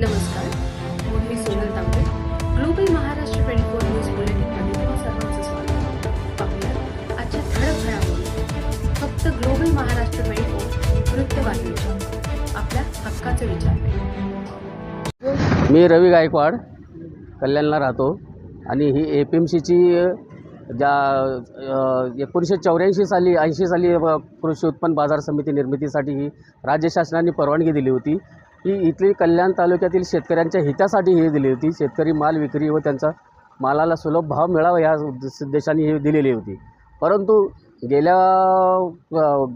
नमस्कार मी Sonal Tambe global Maharashtra twenty four news बुलेटिनमध्ये तुम्हा सर्वांचं स्वागत पाहूया आजच्या ठळक घडामोडी. फक्त ग्लोबल महाराष्ट्र ट्वेंटी फोर वृत्तवाहिनीच्या आपल्या हक्काचे विचार मी रवी गायकवाड कल्याणला राहतो आणि ही ए पी एम सीची ज्या एकोणीसशे चौऱ्याऐंशी साली ऐंशी साली कृषी उत्पन्न बाजार समिती निर्मितीसाठी ही राज्य शासनाने परवानगी दिली होती. ही इथली कल्याण तालुक्यातील शेतकऱ्यांच्या हितासाठी ही दिली होती. शेतकरी माल विक्री व त्यांचा मालाला सुलभ भाव मिळावा या उद्देशाने ही दिलेली होती. परंतु गेल्या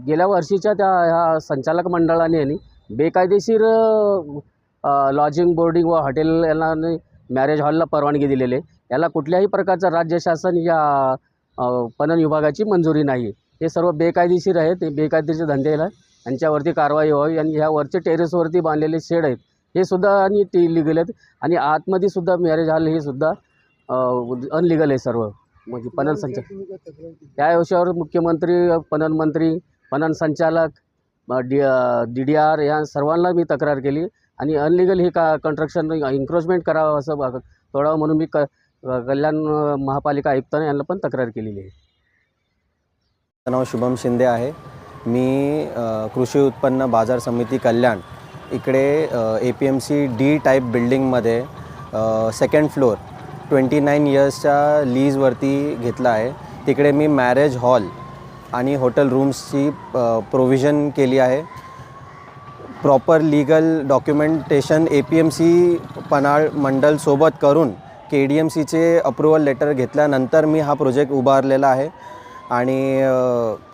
गेल्या वर्षीच्या त्या ह्या संचालक मंडळाने यांनी बेकायदेशीर लॉजिंग बोर्डिंग व हॉटेल यांना मॅरेज हॉलला परवानगी दिलेली आहे. याला कुठल्याही प्रकारचं राज्य शासन या पणन विभागाची मंजुरी नाही हे सर्व बेकायदेशीर आहेत. ते बेकायदेशीर धंदे यांच्यावरती कारवाई व्हावी आणि ह्यावरचे टेरेसवरती बांधलेले शेड आहेत हे सुद्धा आणि ते इलिगल आहेत. आणि आतमध्ये सुद्धा मॅरेज हॉल हे सुद्धा अनलिगल आहे सर्व. म्हणजे पणन संचालक या विषयावर मुख्यमंत्री पणन मंत्री पणन संचालक डी डी डी आर या सर्वांना मी तक्रार केली. आणि अनलिगल हे का कन्स्ट्रक्शन इन्क्रोचमेंट करावं असं तोडावं म्हणून मी क कल्याण महापालिका आयुक्तांना यांना पण तक्रार केलेली आहे. नाव शुभम शिंदे आहे. मी कृषी उत्पन्न बाजार समिती कल्याण इकडे A P M C D type बिल्डिंगमध्ये सेकंड फ्लोअर ट्वेंटी नाईन इयर्सच्या लीजवरती घेतला आहे. तिकडे मी मॅरेज हॉल आणि हॉटेल रूम्सची प्रोव्हिजन केली आहे. Proper legal documentation A P M C Panhala मंडलसोबत करून के डी एम सीचे अप्रुव्हल लेटर घेतल्यानंतर मी हा प्रोजेक्ट उभारलेला आहे. आणि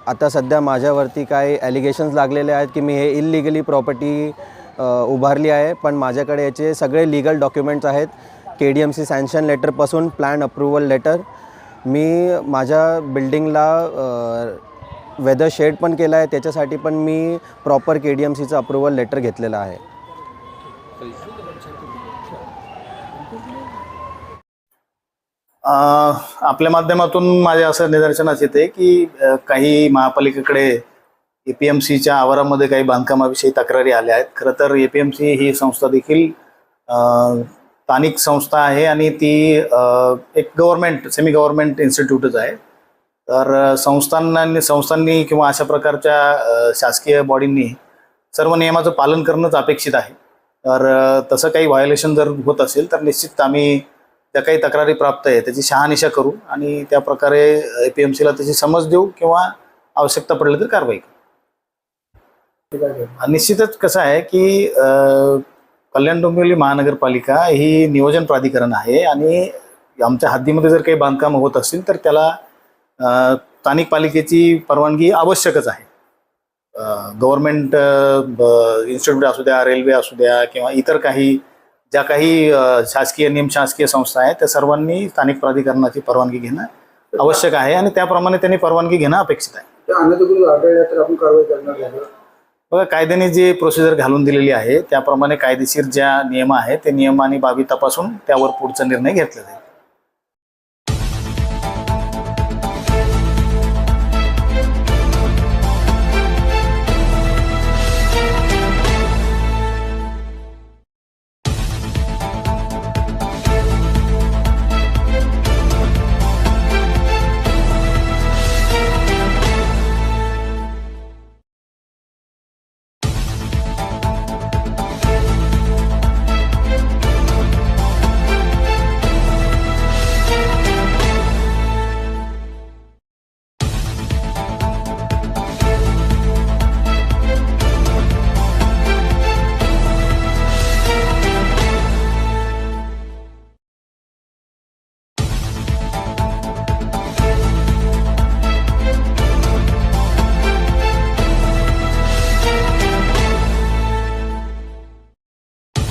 आता सध्या माझ्यावरती काय ॲलिगेशन्स लागलेले आहेत की मी हे इलिगली प्रॉपर्टी उभारली आहे. पण माझ्याकडे याचे सगळे लीगल डॉक्युमेंट्स आहेत. K D M C sanction लेटरपासून plan approval letter मी माझ्या बिल्डिंगला वेदर शेड पण केला आहे. त्याच्यासाठी पण मी प्रॉपर के डी एम सीचं अप्रुव्हल लेटर घेतलेलं आहे. आपल्या माध्यमातून माझ्या असं निदर्शनास येते की काही महापालिकेकडे ए पी एम सीच्या आवारामध्ये काही बांधकामाविषयी तक्रारी आल्या आहेत. खरं तर ए पी एम सी ही संस्था देखील स्थानिक संस्था आहे आणि ती एक गव्हर्नमेंट सेमी गव्हर्नमेंट इन्स्टिट्यूटच आहे. तर संस्थांनी संस्थांनी किंवा अशा प्रकारच्या शासकीय बॉडींनी सर्व नियमाचं पालन करणंच अपेक्षित आहे. तर तसं काही व्हायोलेशन जर होत असेल तर निश्चित आम्ही ज्या काही तक्रारी प्राप्त आहे त्याची शहानिशा करू आणि त्या प्रकारे ए पी एम सीला त्याची समज देऊ किंवा आवश्यकता पडली तर कारवाई करू. निश्चितच कसं आहे की कल्याण डोंबिवली महानगरपालिका ही नियोजन प्राधिकरण आहे आणि आमच्या हद्दीमध्ये जर काही बांधकाम होत असतील तर त्याला स्थानिक पालिकेची परवानगी आवश्यकच आहे. गव्हर्नमेंट इन्स्टिट्यूट असू द्या रेल्वे असू द्या किंवा इतर काही ज्या काही शासकीय निमशासकीय संस्था आहेत त्या सर्वांनी स्थानिक प्राधिकरणाची परवानगी घेणं आवश्यक आहे आणि त्याप्रमाणे त्यांनी परवानगी घेणं अपेक्षित आहे. बघा कायद्याने जे प्रोसिजर घालून दिलेली आहे त्याप्रमाणे कायदेशीर ज्या नियम आहेत ते नियम आणि बाबी तपासून त्यावर पुढचा निर्णय घेतला जाईल.